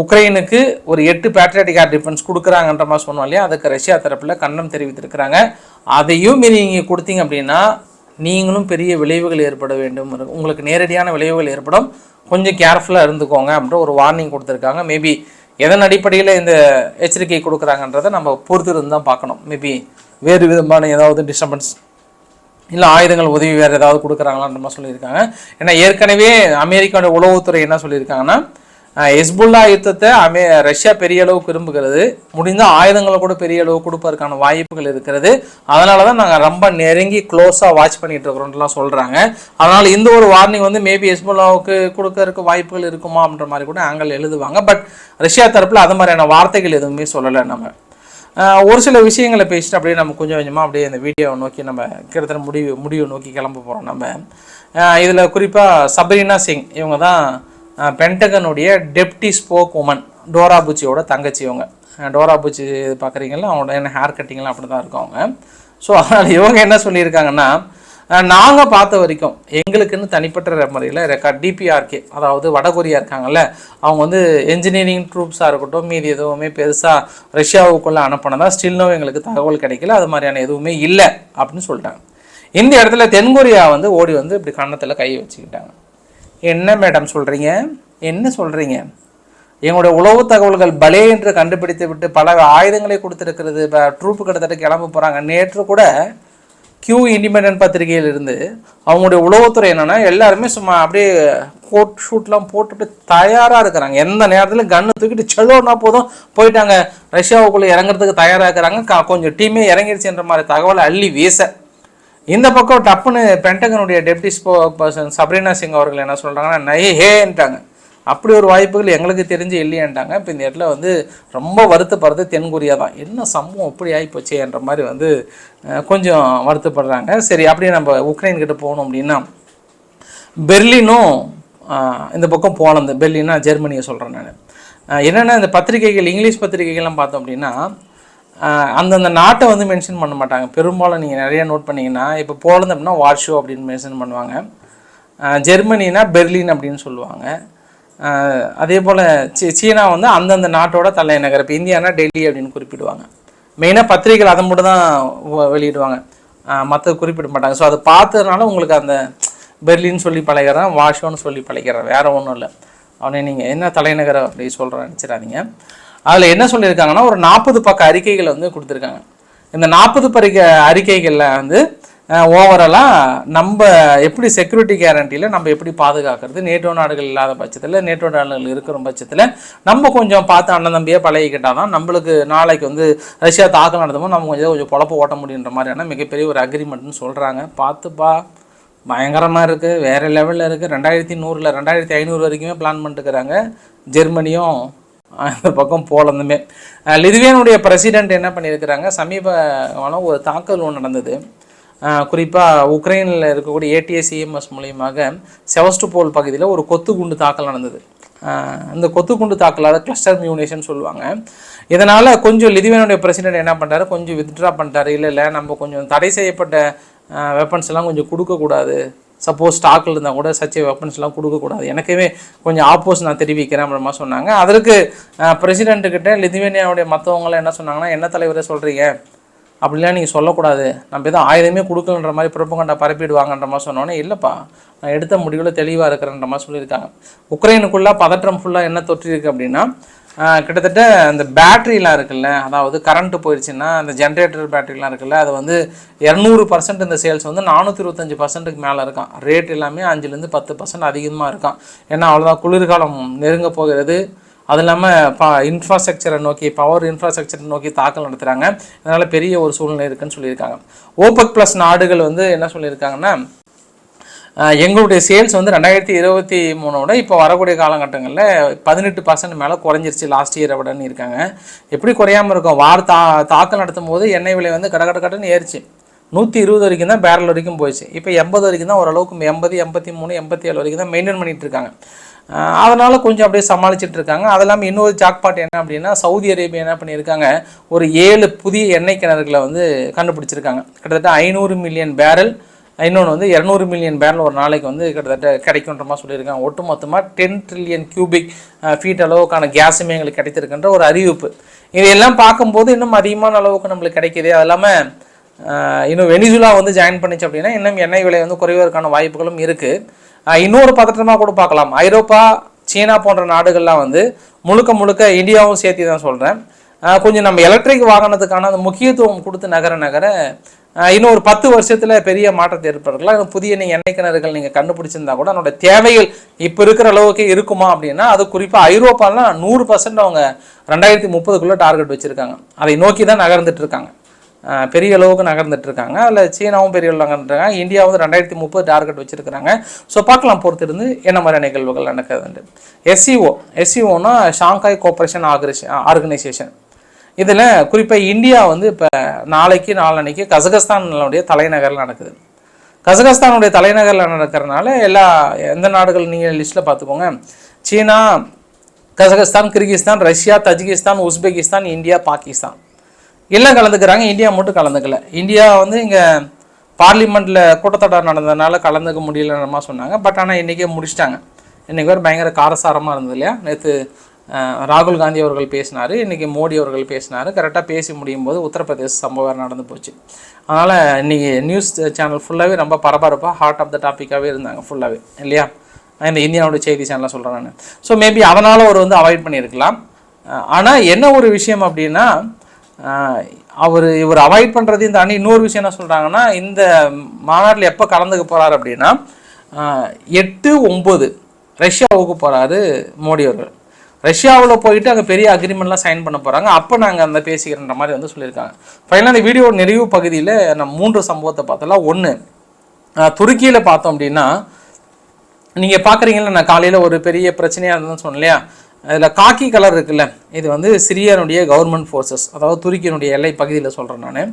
உக்ரைனுக்கு ஒரு எட்டு பேட்ரியாட்டிக் ஏர் டிஃபென்ஸ் கொடுக்குறாங்கன்ற மாதிரி சொன்னோம் இல்லையா? அதுக்கு ரஷ்யா தரப்பில் கண்டனம் தெரிவித்திருக்கிறாங்க. அதையும் மீறி நீங்கள் கொடுத்தீங்க அப்படின்னா நீங்களும் பெரிய விளைவுகள் ஏற்பட வேண்டும். உங்களுக்கு நேரடியான விளைவுகள் ஏற்படும். கொஞ்சம் கேர்ஃபுல்லாக இருந்துக்கோங்க அப்படின்ற ஒரு வார்னிங் கொடுத்துருக்காங்க. மேபி எதன் அடிப்படையில் இந்த எச்சரிக்கை கொடுக்குறாங்கன்றதை நம்ம பொறுத்து இருந்து தான் பார்க்கணும். மேபி வேறு விதமான ஏதாவது டிஸ்டர்பன்ஸ் இல்லை ஆயுதங்கள் உதவி வேறு ஏதாவது கொடுக்குறாங்களான்ற மாதிரி சொல்லியிருக்காங்க. ஏன்னா ஏற்கனவே அமெரிக்காவோட உளவுத்துறை என்ன சொல்லியிருக்காங்கன்னா ஹெஸ்புல்லா யுத்தத்தை அமே ரஷ்யா பெரிய அளவுக்கு விரும்புகிறது. முடிந்தால் ஆயுதங்களை கூட பெரிய அளவு கொடுப்பதற்கான வாய்ப்புகள் இருக்கிறது. அதனால தான் நாங்கள் ரொம்ப நெருங்கி க்ளோஸாக வாட்ச் பண்ணிட்டு இருக்கிறோம்லாம் சொல்கிறாங்க அதனால் இந்த ஒரு வார்னிங் வந்து மேபி ஹெஸ்புல்லாவுக்கு கொடுக்கறதுக்கு வாய்ப்புகள் இருக்குமா அப்படின்ற மாதிரி கூட ஆங்கிள் எழுதுவாங்க. பட் ரஷ்யா தரப்பில் அது மாதிரியான வார்த்தைகள் எதுவுமே சொல்லலை நம்ம. ஒரு சில விஷயங்களை பேசிட்டு அப்படியே நம்ம கொஞ்சம் கொஞ்சமாக அப்படியே இந்த வீடியோவை நோக்கி நம்ம கிட்டத்தட்ட முடிவு முடிவை நோக்கி கிளம்ப போகிறோம் நம்ம. இதில் குறிப்பாக சபரினா சிங் இவங்க தான் பென்டகனுடைய டெப்டி ஸ்போக் உமன் டோரா புச்சியோட தங்கச்சி இவங்க. டோரா புச்சி பார்க்குறீங்களா அவங்களோட என்ன ஹேர் கட்டிங்லாம் அப்படி தான் இருக்கும் அவங்க. ஸோ அதனால் இவங்க என்ன சொல்லியிருக்காங்கன்னா நாங்கள் பார்த்த வரைக்கும் எங்களுக்குன்னு தனிப்பட்ட முறையில் ரெக்கார்ட் டிபிஆர்கே அதாவது வடகொரியா இருக்காங்கல்ல அவங்க வந்து என்ஜினியரிங் ட்ரூப்ஸாக இருக்கட்டும் மீதி எதுவுமே பெருசாக ரஷ்யாவுக்குள்ளே அனுப்பினதா ஸ்டில்னோ எங்களுக்கு தகவல் கிடைக்கல அது மாதிரியான எதுவுமே இல்லை அப்படின்னு சொல்லிட்டாங்க. இந்த இடத்துல தென்கொரியா வந்து ஓடி வந்து இப்படி கன்னத்தில் கை வச்சுக்கிட்டாங்க. என்ன மேடம் சொல்கிறீங்க என்ன சொல்கிறீங்க எங்களுடைய உளவு தகவல்கள் பலே என்று கண்டுபிடித்து விட்டு பல ஆயுதங்களை கொடுத்துருக்கிறது. இப்போ ட்ரூப்பு கிட்டத்தட்ட கிளம்ப போகிறாங்க நேற்று கூட கியூ இண்டிபெண்டன்ட் பத்திரிகையில் இருந்து அவங்களுடைய உளவுத்துறை என்னென்னா எல்லாருமே சும்மா அப்படியே கோட் ஷூட்லாம் போட்டுட்டு தயாராக இருக்கிறாங்க. எந்த நேரத்தில் கன்று தூக்கிட்டு செல்லோன்னா போதும் போயிட்டாங்க. ரஷ்யாவுக்குள்ளே இறங்குறதுக்கு தயாராக இருக்கிறாங்க. கா- கொஞ்சம் டீமே இறங்கிடுச்சுன்ற மாதிரி தகவலை அள்ளி வீச. இந்த பக்கம் டப்புன்னு பென்டகனுடைய deputy spokesperson Sabrina Singh அவர்கள் என்ன சொல்கிறாங்கன்னா நய ஹேன்ட்டாங்க அப்படி ஒரு வாய்ப்புகள் எங்களுக்கு தெரிஞ்சு இல்லையன்ட்டாங்க. இப்போ இந்த இடத்துல வந்து ரொம்ப வருத்தப்படுறது தென்கொரியா தான். என்ன சம்பவம் இப்படி ஆகிப்போச்சேன்ற மாதிரி வந்து கொஞ்சம் வருத்தப்படுறாங்க. சரி அப்படியே நம்ம உக்ரைன் கிட்ட போகணும் அப்படின்னா பெர்லினும் இந்த பக்கம் போலந்து பெர்லினா ஜெர்மனியை சொல்கிறேன் நான். என்னென்னா இந்த பத்திரிகைகள் இங்கிலீஷ் பத்திரிகைகள்லாம் பார்த்தோம் அப்படின்னா அந்தந்த நாட்டை வந்து மென்ஷன் பண்ண மாட்டாங்க. பெரும்பாலும் நீங்கள் நிறையா நோட் பண்ணிங்கன்னா இப்போ போலந்து அப்படின்னா வார்ஷோ அப்படின்னு மென்ஷன் பண்ணுவாங்க. ஜெர்மனினா பெர்லின் அப்படின்னு சொல்லுவாங்க. அதே போல் சீ சீனா வந்து அந்தந்த நாட்டோட தலைநகர் இப்போ இந்தியானா டெல்லி அப்படின்னு குறிப்பிடுவாங்க. மெயினாக பத்திரிகைகள் அதை மட்டும் தான் வெளியிடுவாங்க. மற்ற குறிப்பிட மாட்டாங்க. ஸோ அதை பார்த்ததுனால உங்களுக்கு அந்த பெர்லின் சொல்லி பழகிறேன் வாஷோன்னு சொல்லி பழகிறேன். வேறு ஒன்றும் இல்லை. அவனே நீங்கள் என்ன தலைநகர் அப்படி சொல்கிறேன் நினச்சிடாதீங்க. அதில் என்ன சொல்லியிருக்காங்கன்னா ஒரு நாற்பது பக்க அறிக்கைகளை வந்து கொடுத்துருக்காங்க. இந்த நாற்பது பறிக்க அறிக்கைகளில் வந்து ஓவராலாக நம்ம எப்படி செக்யூரிட்டி கேரண்டியில் நம்ம எப்படி பாதுகாக்கிறது? நேட்டோ நாடுகள் இல்லாத பட்சத்தில் நேட்டோ நாடுகள் இருக்கிற பட்சத்தில் நம்ம கொஞ்சம் பார்த்து அண்ணன் தம்பியாக பழகிக்கிட்டால் தான் நம்மளுக்கு நாளைக்கு வந்து ரஷ்யா தாக்கல் நடத்தும்போது நம்ம கொஞ்சம் கொஞ்சம் பொழப்பு ஓட்ட முடியுன்ற மாதிரியான மிகப்பெரிய ஒரு அக்ரிமெண்ட்னு சொல்கிறாங்க பார்த்துப்பா பயங்கரமாக இருக்குது வேறு லெவலில் இருக்குது ரெண்டாயிரத்தி நூறில் ரெண்டாயிரத்தி ஐநூறு வரைக்குமே பிளான் பண்ணிட்டுருக்குறாங்க ஜெர்மனியும் அந்த பக்கம் போலந்துமே. லிதுவேனுடைய பிரசிடென்ட் என்ன பண்ணியிருக்கிறாங்க? சமீப காலம் ஒரு தாக்குதல் ஒன்று நடந்தது. குறிப்பாக உக்ரைனில் இருக்கக்கூடிய ஏடிஎஸ் இஎம்எஸ் மூலியமாக செவஸ்டுபோல் பகுதியில் ஒரு கொத்து குண்டு தாக்கல் நடந்தது. இந்த கொத்து குண்டு தாக்கலாத கிளஸ்டர் மியூனேஷன் சொல்லுவாங்க. இதனால் கொஞ்சம் லிதுவேனுடைய பிரசிடென்ட் என்ன பண்ணுறாரு கொஞ்சம் வித்ட்ரா பண்ணிட்டாரு. இல்லை இல்லை நம்ம கொஞ்சம் தடை செய்யப்பட்ட வெப்பன்ஸ் எல்லாம் கொஞ்சம் கொடுக்கக்கூடாது. சப்போஸ் ஸ்டாக்கில் இருந்தால் கூட சச்ச வெப்பன்ஸ்லாம் கொடுக்கக்கூடாது எனக்குமே கொஞ்சம் ஆப்போஸ் நான் தெரிவிக்கிறேன் அப்படிமா சொன்னாங்க. அதற்கு பிரசிடென்ட்டுக்கிட்ட லிதுவேனியாவுடைய மற்றவங்களாம் என்ன சொன்னாங்கன்னா என்ன தலைவரை சொல்கிறீங்க அப்படிலாம் நீங்கள் சொல்லக்கூடாது. நம்ம எதுவும் ஆயுதமே கொடுக்கலன்ற மாதிரி புறப்பங்கண்டா பரப்பிடுவாங்கன்ற மாதிரி சொன்னோன்னே இல்லைப்பா நான் எடுத்த முடிவில் தெளிவாக இருக்கிறன்ற மாதிரி சொல்லியிருக்காங்க. உக்ரைனுக்குள்ளே பதற்றம் ஃபுல்லாக என்ன தொற்றிருக்கு அப்படின்னா கிட்டத்தட்ட அந்த பேட்ரிலாம் இருக்குல்ல அதாவது கரண்ட்டு போயிடுச்சுன்னா அந்த ஜென்ரேட்டர் பேட்ரிலாம் இருக்குல்ல அது வந்து இரநூறு பர்சன்ட் இந்த சேல்ஸ் வந்து நானூற்றி இருபத்தஞ்சி பர்சன்ட்டுக்கு மேலே இருக்கான். ரேட் எல்லாமே அஞ்சுலேருந்து பத்து பர்சன்ட் அதிகமாக இருக்கான். ஏன்னா அவ்வளோதான் குளிர்காலம் நெருங்க போகிறது. அது இல்லாமல் ப இன்ஃப்ராஸ்ட்ரக்சரை நோக்கி பவர் இன்ஃப்ராஸ்ட்ரக்சரை நோக்கி தாக்கல் நடத்துகிறாங்க அதனால் பெரிய ஒரு சூழ்நிலை இருக்குன்னு சொல்லியிருக்காங்க. ஓபக் ப்ளஸ் நாடுகள் வந்து என்ன சொல்லியிருக்காங்கன்னா எங்களுடைய சேல்ஸ் வந்து ரெண்டாயிரத்தி இருபத்தி மூணோட இப்போ வரக்கூடிய காலகட்டங்களில் பதினெட்டு பர்சன்ட் மேலே குறைஞ்சிருச்சு லாஸ்ட் இயரை விடன்னு இருக்காங்க. எப்படி குறையாமல் இருக்கும்? வார் தா தாக்கல் நடத்தும் போது எண்ணெய் விலை வந்து கட கட கடன்னு ஏறிச்சு. நூற்றி இருபது வரைக்கும் தான் பேரல் வரைக்கும் போயிடுச்சு. இப்போ எண்பது வரைக்கும் தான் ஓரளவுக்கு எண்பது எண்பத்தி மூணு எண்பத்தி ஏழு வரைக்கும் தான் மெயின்டைன் பண்ணிகிட்டு இருக்காங்க. அதனால் கொஞ்சம் அப்படியே சமாளிச்சுட்டு இருக்காங்க. அது இல்லாமல் இன்னொரு ஜாக்பாட் என்ன அப்படின்னா சவுதி அரேபியா என்ன பண்ணியிருக்காங்க? ஒரு ஏழு புதிய எண்ணெய் கிணறுகளை வந்து கண்டுபிடிச்சிருக்காங்க. கிட்டத்தட்ட ஐநூறு மில்லியன் பேரல் இன்னொன்று வந்து இரநூறு மில்லியன் பேரல் ஒரு நாளைக்கு வந்து கிட்டத்தட்ட கிடைக்குன்ற மாதிரி சொல்லியிருக்காங்க. ஒட்டு மொத்தமாக டென் ட்ரில்லியன் கியூபிக் ஃபீட் அளவுக்கான கேஸுமே எங்களுக்கு கிடைத்திருக்கின்ற ஒரு அறிவிப்பு. இதையெல்லாம் பார்க்கும்போது இன்னும் அதிகமான அளவுக்கு நம்மளுக்கு கிடைக்கிது. அது இல்லாமல் இன்னும் வெனிசுலா வந்து ஜாயின் பண்ணிச்சு அப்படின்னா இன்னும் எண்ணெய் விலை வந்து குறைவதற்கான வாய்ப்புகளும் இருக்குது இன்னொரு பதற்றமாக கூட பார்க்கலாம். ஐரோப்பா சீனா போன்ற நாடுகள்லாம் வந்து முழுக்க முழுக்க இந்தியாவும் சேர்த்து தான் சொல்கிறேன் கொஞ்சம் நம்ம எலக்ட்ரிக் வாகனத்துக்கான அந்த முக்கியத்துவம் கொடுத்து நகர நகர இன்னும் ஒரு பத்து வருஷத்தில் பெரிய மாற்றத்தை ஏற்படுத்தலாம் புதிய நீங்கள் எண்ணெய் கிணறுகள் நீங்கள் கண்டுபிடிச்சிருந்தா கூட அதனோட தேவைகள் இப்போ இருக்கிற அளவுக்கு இருக்குமா அப்படின்னா அது குறிப்பாக ஐரோப்பாலாம் நூறு பர்சன்ட் அவங்க ரெண்டாயிரத்தி முப்பதுக்குள்ளே டார்கெட் வச்சுருக்காங்க. அதை நோக்கி தான் நகர்ந்துட்டு இருக்காங்க. பெரிய அளவுக்கு நகர்ந்துட்டு இருக்காங்க. அதில் சீனாவும் பெரிய அளவு நகர்ந்துட்டு இந்தியா வந்து ரெண்டாயிரத்தி முப்பது டார்கெட் வச்சிருக்காங்க ஸோ பார்க்கலாம் பொறுத்திருந்து என்ன மாதிரியான நிகழ்வுகள் நடக்குதுன்ட்டு எஸ்சிஓ எஸ்சிஓனா ஷாங்காய் கோஆப்ரேஷன் ஆர்கனைசேஷன் இதில் குறிப்பாக இந்தியா வந்து இப்போ நாளைக்கு நாளன்னைக்கு கசகஸ்தானுடைய தலைநகரில் நடக்குது. கசகஸ்தானுடைய தலைநகரில் நடக்கிறனால எல்லா எந்த நாடுகள் நீங்கள் லிஸ்ட்டில் பார்த்துக்கோங்க. China Kazakhstan Kyrgyzstan Russia Tajikistan Uzbekistan India Pakistan. எல்லாம் கலந்துக்கிறாங்க இந்தியா மட்டும் கலந்துக்கல. இந்தியா வந்து இங்கே பார்லிமெண்ட்டில் கூட்டத்தொடர் நடந்ததுனால கலந்துக்க முடியலன்னு சொன்னாங்க. பட் ஆனால் இன்றைக்கே முடிச்சிட்டாங்க. இன்றைக்கி வேறு பயங்கர காரசாரமாக இருந்தது இல்லையா? நேற்று ராகுல் காந்தி அவர்கள் பேசினார் இன்றைக்கி மோடி அவர்கள் பேசினார். கரெக்டாக பேசி முடியும் போது உத்தரப்பிரதேச சம்பவம் நடந்து போச்சு. அதனால் இன்றைக்கி நியூஸ் சேனல் ஃபுல்லாகவே ரொம்ப பரபரப்பாக ஹார்ட் ஆஃப் த டாப்பிக்காகவே இருந்தாங்க ஃபுல்லாகவே இல்லையா? இந்த இந்தியாவோட செய்தி சேனலாக சொல்கிறேன் நான். ஸோ மேபி அதனால் ஒரு வந்து அவாய்ட் பண்ணியிருக்கலாம். ஆனால் என்ன ஒரு விஷயம் அப்படின்னா அவர் இவர் அவாய்ட் பண்ணுறதையும் தாண்டி இன்னொரு விஷயம் என்ன சொல்கிறாங்கன்னா இந்த மாநாட்டில் எப்போ கலந்துக்க போகிறார் அப்படின்னா எட்டு ஒம்பது ரஷ்யாவுக்கு போகிறாரு மோடி அவர்கள். ரஷ்யாவில் போயிட்டு அங்கே பெரிய அக்ரிமெண்ட்லாம் சைன் பண்ண போகிறாங்க அப்போ நாங்கள் அந்த பேசிக்கிறன்ற மாதிரி வந்து சொல்லியிருக்காங்க. ஃபைனலாக இந்த வீடியோ நிறைவு பகுதியில் நம்ம மூன்று சம்பவத்தை பார்த்தலாம். ஒன்று துருக்கியில் பார்த்தோம் அப்படின்னா நீங்கள் பார்க்குறீங்களா நான் காலையில் ஒரு பெரிய பிரச்சனையாக இருந்ததுன்னு சொன்னேன் இல்லையா? அதில் காக்கி கலர் இருக்குல்ல இது வந்து சிரியானுடைய கவர்மெண்ட் ஃபோர்ஸஸ் அதாவது துருக்கியினுடைய எல்லை பகுதியில் சொல்கிறேன் நான்.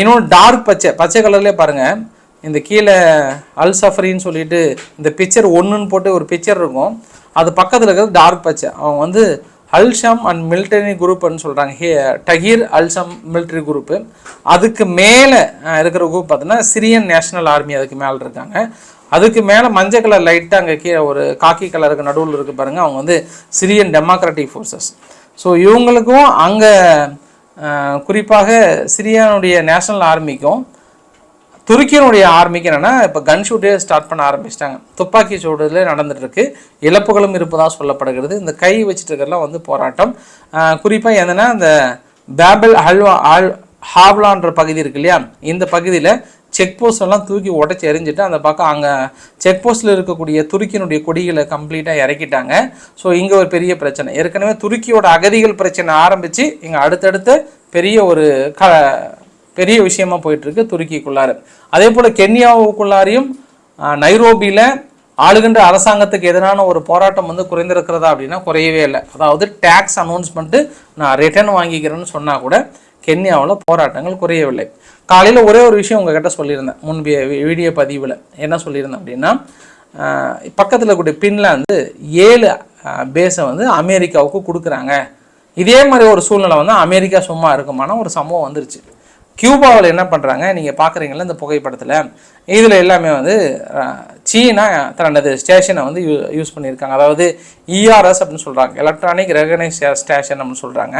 இன்னொன்று டார்க் பச்சை பச்சை கலர்லேயே பாருங்கள் இந்த கீழே அல் சஃபரின்னு சொல்லிட்டு இந்த பிக்சர் ஒன்றுன்னு போட்டு ஒரு பிக்சர் இருக்கும். அது பக்கத்தில் இருக்கிறது டார்க் பச்சை அவங்க வந்து அல்ஷம் அண்ட் மிலிட்டரி குரூப்னு சொல்கிறாங்க ஹே டகீர் அல்ஷம் மிலிட்டரி குரூப்பு அதுக்கு மேலே இருக்கிற குரூப் பார்த்தீங்கன்னா சிரியன் நேஷனல் ஆர்மி அதுக்கு மேலே இருக்காங்க. அதுக்கு மேலே மஞ்சள் கலர் லைட்டாக அங்கே கீழே ஒரு காக்கி கலருக்கு நடுவில் இருக்குது பாருங்கள் அவங்க வந்து சிரியன் டெமோக்ராட்டிக் ஃபோர்ஸஸ் ஸோ இவங்களுக்கும் அங்கே குறிப்பாக சிரியானுடைய நேஷனல் ஆர்மிக்கும் துருக்கியினுடைய ஆர்மிக்கு என்னென்னா இப்போ கன் ஷூட்டே ஸ்டார்ட் பண்ண ஆரம்பிச்சிட்டாங்க. துப்பாக்கி சூடுல நடந்துட்டுருக்கு. இழப்புகளும் இருப்பதாக சொல்லப்படுகிறது. இந்த கை வச்சுட்டு இருக்கிறதுலாம் வந்து போராட்டம். குறிப்பாக என்னென்னா இந்த பேபல் ஹல்வா ஆல் ஹாவ்லான்ற பகுதி இருக்கு இல்லையா? இந்த பகுதியில் செக் போஸ்ட் எல்லாம் தூக்கி உடச்சி எரிஞ்சிட்டு அந்த பக்கம் அங்கே செக் போஸ்ட்டில் இருக்கக்கூடிய துருக்கியினுடைய கொடிகளை கம்ப்ளீட்டாக இறக்கிட்டாங்க. ஸோ இங்கே ஒரு பெரிய பிரச்சனை. ஏற்கனவே துருக்கியோட அகதிகள் பிரச்சனை ஆரம்பித்து இங்கே அடுத்தடுத்து பெரிய ஒரு க பெரிய விஷயமா போயிட்டுருக்கு துருக்கிக்குள்ளாறு துருக்கிக்குள்ளார. அதே போல் கென்யாவுக்குள்ளாரையும் நைரோபியில் ஆளுகின்ற அரசாங்கத்துக்கு எதிரான ஒரு போராட்டம் வந்து குறைந்திருக்கிறதா அப்படின்னா குறையவே இல்லை. அதாவது டேக்ஸ் அனௌன்ஸ்மெண்ட்டு நான் ரிட்டர்ன் வாங்கிக்கிறேன்னு சொன்னால் கூட கென்யாவில் போராட்டங்கள் குறையவில்லை. காலையில் ஒரே ஒரு விஷயம் உங்ககிட்ட சொல்லியிருந்தேன். முன்பே வீடியோ பதிவில் என்ன சொல்லியிருந்தேன் அப்படின்னா பக்கத்தில் இருக்கக்கூடிய பின்லாந்து ஏழு பேஸை வந்து அமெரிக்காவுக்கு கொடுக்குறாங்க. இதே மாதிரி ஒரு சூழ்நிலை வந்து அமெரிக்கா சும்மா இருக்குமான ஒரு சம்பவம் வந்துருச்சு. கியூபாவில் என்ன பண்ணுறாங்க நீங்கள் பார்க்குறீங்களா இந்த புகைப்படத்தில். இதில் எல்லாமே வந்து சீனா தன்னது ஸ்டேஷனை வந்து யூ யூஸ் பண்ணியிருக்காங்க. அதாவது இஆர்எஸ் அப்படின்னு சொல்கிறாங்க எலக்ட்ரானிக் ரெகனைஸ் ஸ்டேஷன் அப்படின்னு சொல்கிறாங்க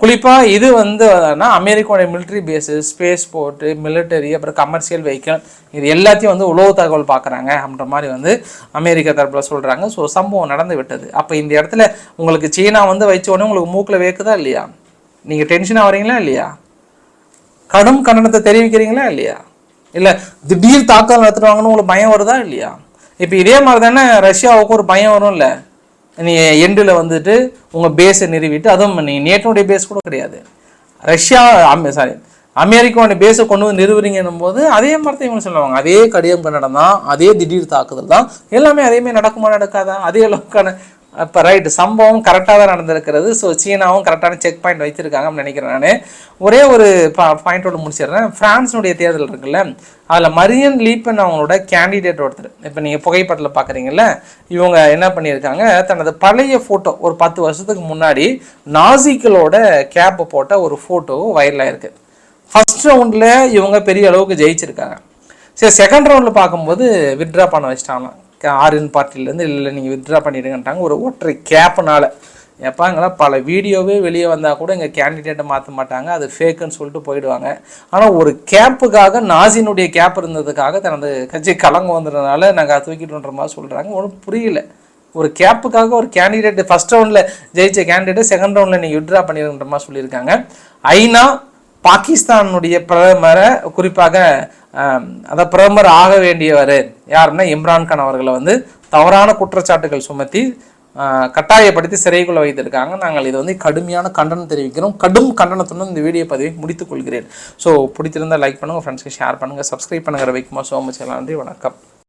குறிப்பாக இது வந்து என்னன்னா, அமெரிக்காவுடைய பேஸு ஸ்பேஸ் போர்ட்டு மிலிட்டரி அப்புறம் கமர்ஷியல் வெஹிக்கிள் இது எல்லாத்தையும் வந்து உளவு தகவல் பார்க்குறாங்க அப்படின்ற மாதிரி வந்து அமெரிக்கா தரப்பில் சொல்கிறாங்க ஸோ சம்பவம் நடந்து விட்டது. அப்போ இந்த இடத்துல உங்களுக்கு சீனா வந்து வச்ச உடனே உங்களுக்கு மூக்கில் வேக்குதா இல்லையா? நீங்கள் டென்ஷனாக வரீங்களா இல்லையா? கடும் கண்டனத்தை தெரிவிக்கிறீங்களா இல்லையா? இல்லை திடீர் தாக்கல் நடத்துடுவாங்கன்னு உங்களுக்கு பயம் வருதா இல்லையா? இப்போ இதே மாதிரி தானே ரஷ்யாவுக்கு ஒரு பயம் வரும்ல. நீ எண்டில் வந்துட்டு உங்கள் பேஸை நிறுவிட்டு அதுவும் நீ நேட்டோடைய பேஸ் கூட கிடையாது. ரஷ்யா சாரி அமெரிக்காவுடைய பேஸை கொண்டு வந்து நிறுவுறீங்கன்னும் போது அதே மாதிரி தான் இவங்க சொல்லுவாங்க. அதே கடிதம் கன்னடம் தான் அதே திடீர் தாக்குதல் தான் எல்லாமே அதேமாதிரி நடக்குமா நடக்காதா? அதே அளவுக்கான இப்போ ரைட் சம்பவம் கரெக்டாக தான் நடந்திருக்கிறது. ஸோ சீனாவும் கரெக்டான செக் பாயிண்ட் வச்சிருக்காங்க நினைக்கிறேன் நான். ஒரே ஒரு பாயிண்டோட முடிச்சிடுறேன். ஃப்ரான்ஸினுடைய தேர்தல் இருக்குல்ல அதில் மரியன் லீப்பன் அவங்களோட கேண்டிடேட் ஒருத்தர். இப்போ நீங்கள் புகைப்படத்தில் பார்க்குறீங்கல்ல இவங்க என்ன பண்ணியிருக்காங்க தனது பழைய ஃபோட்டோ ஒரு பத்து வருஷத்துக்கு முன்னாடி நாசிக்களோட கேப்பை போட்ட ஒரு ஃபோட்டோ வைரலாக இருக்குது ஃபஸ்ட் ரவுண்டில் இவங்க பெரிய அளவுக்கு ஜெயிச்சிருக்காங்க. சரி செகண்ட் ரவுண்டில் பார்க்கும்போது வித்ட்ரா பண்ண வச்சிட்டாங்களாம். ஆர்என் பார்ட்டிலேருந்து இல்லை நீங்கள் வித்ட்ரா பண்ணிடுங்கன்ட்டாங்க. ஒரு ஒற்றை கேப்புனால எப்பாங்களா பல வீடியோவே வெளியே வந்தால் கூட எங்கள் கேண்டிடேட்டை மாற்ற மாட்டாங்க. அது ஃபேக்குன்னு சொல்லிட்டு போயிடுவாங்க. ஆனால் ஒரு கேப்புக்காக நாசினுடைய கேப் இருந்ததுக்காக தனது கட்சி கலங்க வந்ததுனால நாங்கள் அதை தூக்கிட்டுன்ற மாதிரி சொல்கிறாங்க ஒன்றும் புரியல. ஒரு கேப்புக்காக ஒரு கேண்டிடேட் ஃபர்ஸ்ட் ரவுண்டில் ஜெயிச்ச கேண்டிடேட் செகண்ட் ரவுண்டில் நீங்கள் விட்ரா பண்ணிடுன்ற மாதிரி சொல்லியிருக்காங்க. ஐநா பாகிஸ்தானுடைய பிரதமரை குறிப்பாக ஆம், அதாவது பிரதமர் ஆக வேண்டியவர் யாருன்னா இம்ரான்கான் அவர்களை வந்து தவறான குற்றச்சாட்டுகள் சுமத்தி கட்டாயப்படுத்தி சிறைக்குள்ள வைத்திருக்காங்க. நாங்கள் இது வந்து கடுமையான கண்டனம் தெரிவிக்கிறோம். கடும் கண்டனத்துடன் இந்த வீடியோ பதிவை முடித்துக் கொள்கிறேன். ஸோ பிடித்திருந்தால் லைக் பண்ணுங்கள் ஃப்ரெண்ட்ஸ்க்கு ஷேர் பண்ணுங்கள் சப்ஸ்கிரைப் பண்ணுங்கிற வைக்குமா சோ மச் நன்றி வணக்கம்.